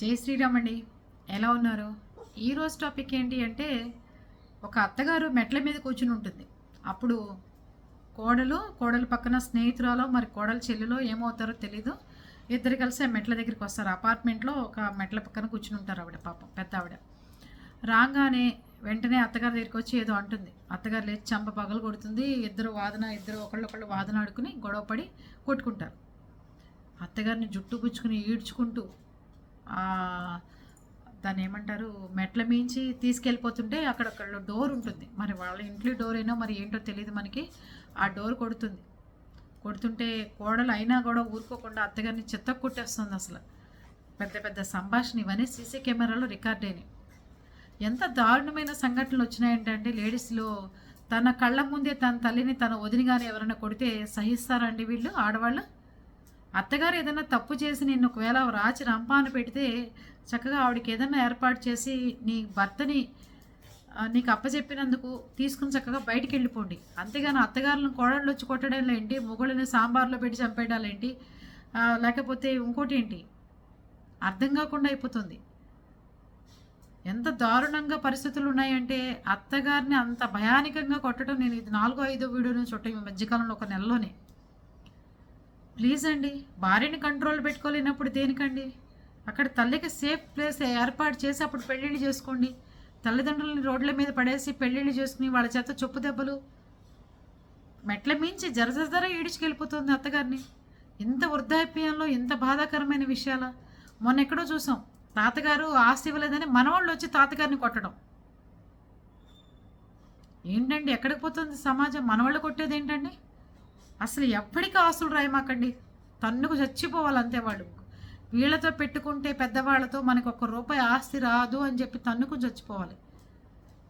జై శ్రీరామ్ అండి. ఎలా ఉన్నారు? ఈరోజు టాపిక్ ఏంటి అంటే ఒక అత్తగారు మెట్ల మీద కూర్చుని ఉంటుంది. అప్పుడు కోడలు కోడలు పక్కన స్నేహితురాలో మరి కోడలు చెల్లెలో ఏమవుతారో తెలీదు. ఇద్దరు కలిసి ఆ మెట్ల దగ్గరికి వస్తారు. అపార్ట్మెంట్లో ఒక మెట్ల పక్కన కూర్చుని ఉంటారు ఆవిడ పాపం పెద్ద ఆవిడ. రాగానే వెంటనే అత్తగారి దగ్గరికి వచ్చి ఏదో అంటుంది. అత్తగారు లేచి చంప పగలు కొడుతుంది. ఇద్దరు వాదన ఇద్దరు ఒకళ్ళొకళ్ళు వాదన ఆడుకుని గొడవపడి కొట్టుకుంటారు. అత్తగారిని జుట్టు పుచ్చుకుని ఈడ్చుకుంటూ దాన్ని ఏమంటారు మెట్ల మించి తీసుకెళ్ళిపోతుంటే అక్కడక్కడ డోర్ ఉంటుంది. మరి వాళ్ళ ఇంట్లో డోర్ అయినా మరి ఏంటో తెలియదు మనకి. ఆ డోర్ కొడుతుంది. కొడుతుంటే కోడలు అయినా కూడా ఊరుకోకుండా అత్తగారిని చెత్త కొట్టేస్తుంది అసలు. పెద్ద పెద్ద సంభాషణ ఇవన్నీ సీసీ కెమెరాలో రికార్డ్ అయినాయి. ఎంత దారుణమైన సంఘటనలు వచ్చినాయంటే లేడీస్లో తన కళ్ళ ముందే తన తల్లిని తన వదిని ఎవరైనా కొడితే సహిస్తారండి వీళ్ళు? ఆడవాళ్ళు? అత్తగారు ఏదైనా తప్పు చేసి నేను ఒకవేళ రాచి రంపాను పెడితే చక్కగా ఆవిడకి ఏదైనా ఏర్పాటు చేసి నీ భర్తని నీకు అప్పచెప్పినందుకు తీసుకుని చక్కగా బయటికి వెళ్ళిపోండి. అంతేగాని అత్తగారులను కోడళ్ళు వచ్చి కొట్టడం ఏంటి? మొగుళ్ళని సాంబార్లో పెట్టి చంపేయడాలేంటి లేకపోతే ఇంకోటి ఏంటి? అర్థం కాకుండా అయిపోతుంది. ఎంత దారుణంగా పరిస్థితులు ఉన్నాయంటే అత్తగారిని అంత భయానికంగా కొట్టడం నేను ఇది నాలుగో ఐదో వీడియో నుంచి చుట్టం ఈ మధ్యకాలంలో ఒక నెలలోనే. ప్లీజ్ అండి భార్యని కంట్రోల్ పెట్టుకోలేనప్పుడు దేనికండి? అక్కడ తల్లికి సేఫ్ ప్లేస్ ఏర్పాటు చేసి అప్పుడు పెళ్ళిళ్ళు చేసుకోండి. తల్లిదండ్రులని రోడ్ల మీద పడేసి పెళ్ళిళ్ళు చేసుకుని వాళ్ళ చేత చొప్పు దెబ్బలు. మెట్ల మించి జరజర ఈడ్చుకెళ్ళిపోతుంది అత్తగారిని. ఇంత వృద్ధాప్యంలో ఇంత బాధాకరమైన విషయాల. మొన్న ఎక్కడో చూసాం తాతగారు ఆస్తి ఇవ్వలేదని మనవాళ్ళు వచ్చి తాతగారిని కొట్టడం. ఏంటండి ఎక్కడికి పోతుంది సమాజం? మనవాళ్ళు కొట్టేది ఏంటండి అసలు ఎప్పటికీ ఆస్తులు రాయమాకండి. తన్నుకు చచ్చిపోవాలంతే వాళ్ళు వీళ్ళతో పెట్టుకుంటే పెద్దవాళ్ళతో మనకు ఒక్క రూపాయి ఆస్తి రాదు అని చెప్పి తన్నుకు చచ్చిపోవాలి.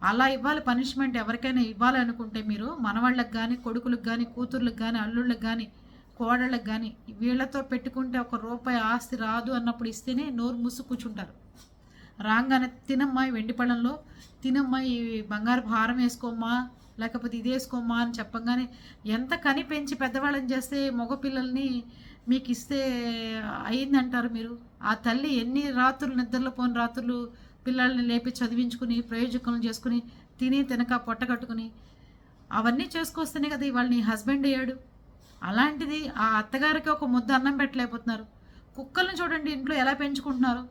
అలా ఇవ్వాలి పనిష్మెంట్ ఎవరికైనా ఇవ్వాలి అనుకుంటే మీరు మనవాళ్ళకి కానీ కొడుకులకు కానీ కూతుర్లకు కానీ అల్లుళ్ళకి కానీ కోడళ్ళకి కానీ వీళ్ళతో పెట్టుకుంటే ఒక రూపాయి ఆస్తి రాదు అన్నప్పుడు ఇస్తేనే నోరు మూసు కూర్చుంటారు రాగానే తినమ్మా వెండి పళ్ళంలో తినమ్మా ఈ బంగారు హారం వేసుకోమ్మా లేకపోతే ఇదేసుకోమా అని చెప్పంగానే ఎంత కని పెంచి పెద్దవాళ్ళని చేస్తే మగపిల్లల్ని మీకు ఇస్తే అయిందంటారు మీరు? ఆ తల్లి ఎన్ని రాత్రులు నిద్రలో పోని రాత్రులు పిల్లల్ని లేపి చదివించుకుని ప్రయోజకులను చేసుకుని తిని తినక పొట్ట కట్టుకుని అవన్నీ చేసుకొస్తేనే కదా ఇవాళ నీ హస్బెండ్ అయ్యాడు. అలాంటిది ఆ అత్తగారికి ఒక ముద్ద అన్నం పెట్టలేకపోతున్నారు. కుక్కల్ని చూడండి ఇంట్లో ఎలా పెంచుకుంటున్నారు.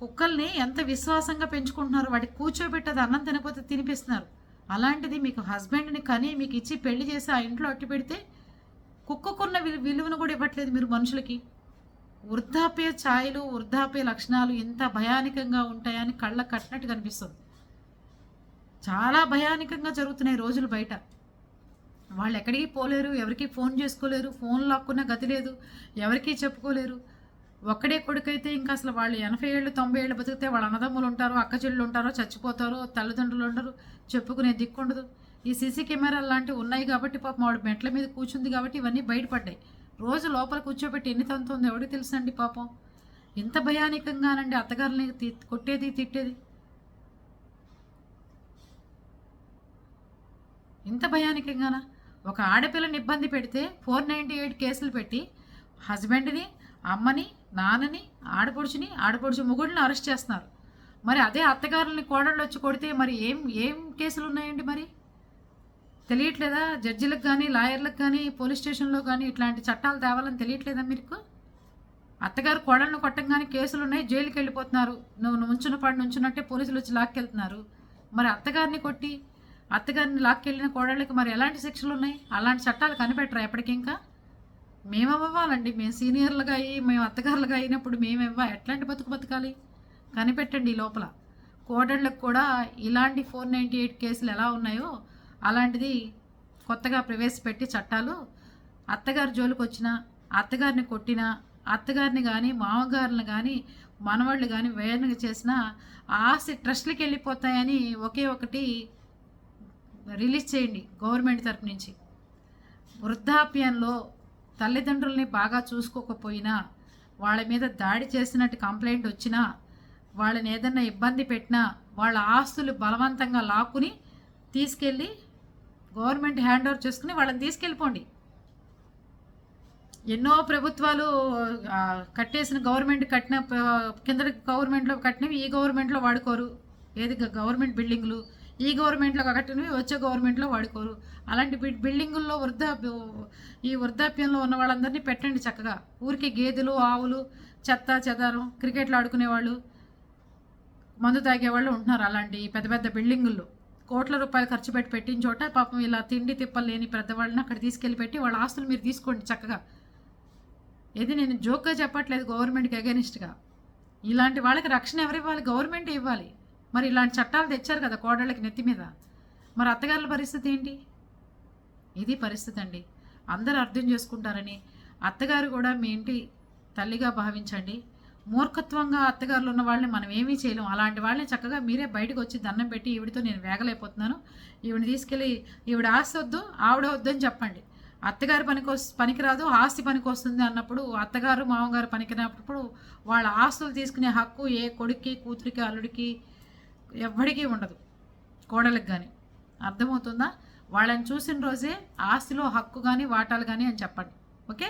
కుక్కల్ని ఎంత విశ్వాసంగా పెంచుకుంటున్నారు. వాటికి కూర్చోబెట్టి అది అన్నం తినకపోతే తినిపిస్తున్నారు. అలాంటిది మీకు హస్బెండ్ని కని మీకు ఇచ్చి పెళ్ళి చేసి ఆ ఇంట్లో అట్టి పెడితే కుక్కకున్న విలు విలువను కూడా ఇవ్వట్లేదు మీరు మనుషులకి. వృద్ధాప్య ఛాయలు వృద్ధాప్య లక్షణాలు ఎంత భయానకంగా ఉంటాయని కళ్ళ కట్టినట్టు కనిపిస్తుంది. చాలా భయానకంగా జరుగుతున్నాయి రోజులు బయట. వాళ్ళు ఎక్కడికి పోలేరు ఎవరికి ఫోన్ చేసుకోలేరు ఫోన్ లాక్కున్న గతి లేదు ఎవరికీ చెప్పుకోలేరు. ఒక్కడే కొడుకైతే ఇంకా అసలు వాళ్ళు ఎనభై ఏళ్ళు తొంభై ఏళ్ళు బతికితే వాళ్ళ అన్నదమ్ములు ఉంటారు అక్క చెల్లెలు ఉంటారో చచ్చిపోతారో తల్లిదండ్రులు ఉండరు చెప్పుకునే దిక్కుండదు ఈ సీసీ కెమెరాలు లాంటివి ఉన్నాయి కాబట్టి పాపం ఆవిడ మెట్ల మీద కూర్చుంది కాబట్టి ఇవన్నీ బయటపడ్డాయి. రోజు లోపల కూర్చోబెట్టి ఎన్ని తంతుంది ఎవడికి తెలుసండి పాపం? ఇంత భయానికంగానండి అత్తగారిని తి- కొట్టేది తిట్టేది. ఇంత భయానికంగానా? ఒక ఆడపిల్లని ఇబ్బంది పెడితే ఫోర్ నైంటీ ఎయిట్ కేసులు పెట్టి హస్బెండ్ని అమ్మని నాన్నని ఆడపడుచుని ఆడపడుచు మొగుడిని అరెస్ట్ చేస్తున్నారు. మరి అదే అత్తగారుల్ని కోడళ్ళు వచ్చి కొడితే మరి ఏం ఏం కేసులు ఉన్నాయండి మరి? తెలియట్లేదా? జడ్జిలకు కానీ లాయర్లకు కానీ పోలీస్ స్టేషన్లో కానీ ఇట్లాంటి చట్టాలు తేవాలని తెలియట్లేదా మీకు? అత్తగారు కోడలను కొట్టంగానే కేసులు ఉన్నాయి జైలుకి వెళ్ళిపోతున్నారు నువ్వు ఉంచిన పడి నుంచున్నట్టే పోలీసులు వచ్చి లాక్కెళ్తున్నారు. మరి అత్తగారిని కొట్టి అత్తగారిని లాక్కెళ్ళిన కోడళ్ళకి మరి ఎలాంటి శిక్షలు ఉన్నాయి అలాంటి చట్టాలు కనిపెట్టరా ఎప్పటికింకా మేము అవ్వాలండి మేము సీనియర్లుగా అయ్యి మేము అత్తగారులుగా అయినప్పుడు మేము ఇవ్వ ఎట్లాంటి బతుకు బతకాలి? కనిపెట్టండి ఈ లోపల. కోడళ్ళకు కూడా ఇలాంటి ఫోర్ నైంటీ ఎయిట్ కేసులు ఎలా ఉన్నాయో అలాంటిది కొత్తగా ప్రవేశపెట్టి చట్టాలు. అత్తగారి జోలికి వచ్చిన అత్తగారిని కొట్టినా అత్తగారిని కానీ మామగారిని కానీ మనవాళ్ళు కానీ వేయన చేసిన ఆస్తి ట్రస్ట్లకి వెళ్ళిపోతాయని ఒకే ఒకటి రిలీజ్ చేయండి గవర్నమెంట్ తరపు నుంచి. వృద్ధాప్యంలో తల్లిదండ్రుల్ని బాగా చూసుకోకపోయినా వాళ్ళ మీద దాడి చేసినట్టు కంప్లైంట్ వచ్చినా వాళ్ళని ఏదన్నా ఇబ్బంది పెట్టినా వాళ్ళ ఆస్తులు బలవంతంగా లాక్కుని తీసుకెళ్ళి గవర్నమెంట్ హ్యాండ్ ఓవర్ చేసుకుని వాళ్ళని తీసుకెళ్ళిపోండి. ఎన్నో ప్రభుత్వాలు కట్టేసిన గవర్నమెంట్ కట్టిన కింద గవర్నమెంట్లో కట్టినవి ఈ గవర్నమెంట్లో వాడుకోరు. ఏది గవర్నమెంట్ బిల్డింగ్లు ఈ గవర్నమెంట్లో కట్టినవి వచ్చే గవర్నమెంట్లో వాడుకోరు. అలాంటి బిల్డింగుల్లో వృద్ధాప్య ఈ వృద్ధాప్యంలో ఉన్న వాళ్ళందరినీ పెట్టండి చక్కగా. ఊరికి గేదెలు ఆవులు చెత్త చెదారం క్రికెట్లు ఆడుకునేవాళ్ళు మందు తాగేవాళ్ళు ఉంటున్నారు అలాంటి పెద్ద పెద్ద బిల్డింగుల్లో. కోట్ల రూపాయలు ఖర్చు పెట్టి పెట్టిన చోట పాపం ఇలా తిండి తిప్పలు లేని పెద్దవాళ్ళని అక్కడ తీసుకెళ్ళి పెట్టి వాళ్ళ ఆస్తులు మీరు తీసుకోండి చక్కగా. ఇది నేను జోక్గా చెప్పట్లేదు గవర్నమెంట్కి అగెనిస్ట్గా ఇలాంటి వాళ్ళకి రక్షణ ఎవరు ఇవ్వాలి గవర్నమెంట్ ఇవ్వాలి. మరి ఇలాంటి చట్టాలు తెచ్చారు కదా కోడళ్ళకి నెత్తి మీద. మరి అత్తగారుల పరిస్థితి ఏంటి? ఇది పరిస్థితి అండి? అందరూ అర్థం చేసుకుంటారని. అత్తగారు కూడా మీ ఇంటి తల్లిగా భావించండి. మూర్ఖత్వంగా అత్తగారులు ఉన్న వాళ్ళని మనం ఏమీ చేయలేం. అలాంటి వాళ్ళని చక్కగా మీరే బయటకు వచ్చి దండం పెట్టి ఈవిడితో నేను వేగలేకపోతున్నాను. ఈవిడిని తీసుకెళ్ళి ఈవిడ ఆస్తి వద్దు ఆవిడ వద్దు అని చెప్పండి. అత్తగారి పనికి వస్ పనికిరాదు ఆస్తి పనికి వస్తుంది అన్నప్పుడు అత్తగారు మామగారు పనికినప్పుడు వాళ్ళ ఆస్తులు తీసుకునే హక్కు ఏ కొడుక్కి కూతురికి అల్లుడికి ఎవ్వడికి ఉండదు. కోడలికి కానీ అర్థమవుతుందా? వాళ్ళని చూసిన రోజే ఆస్తిలో హక్కు కానీ వాటాలు కానీ అని చెప్పండి. ఓకే?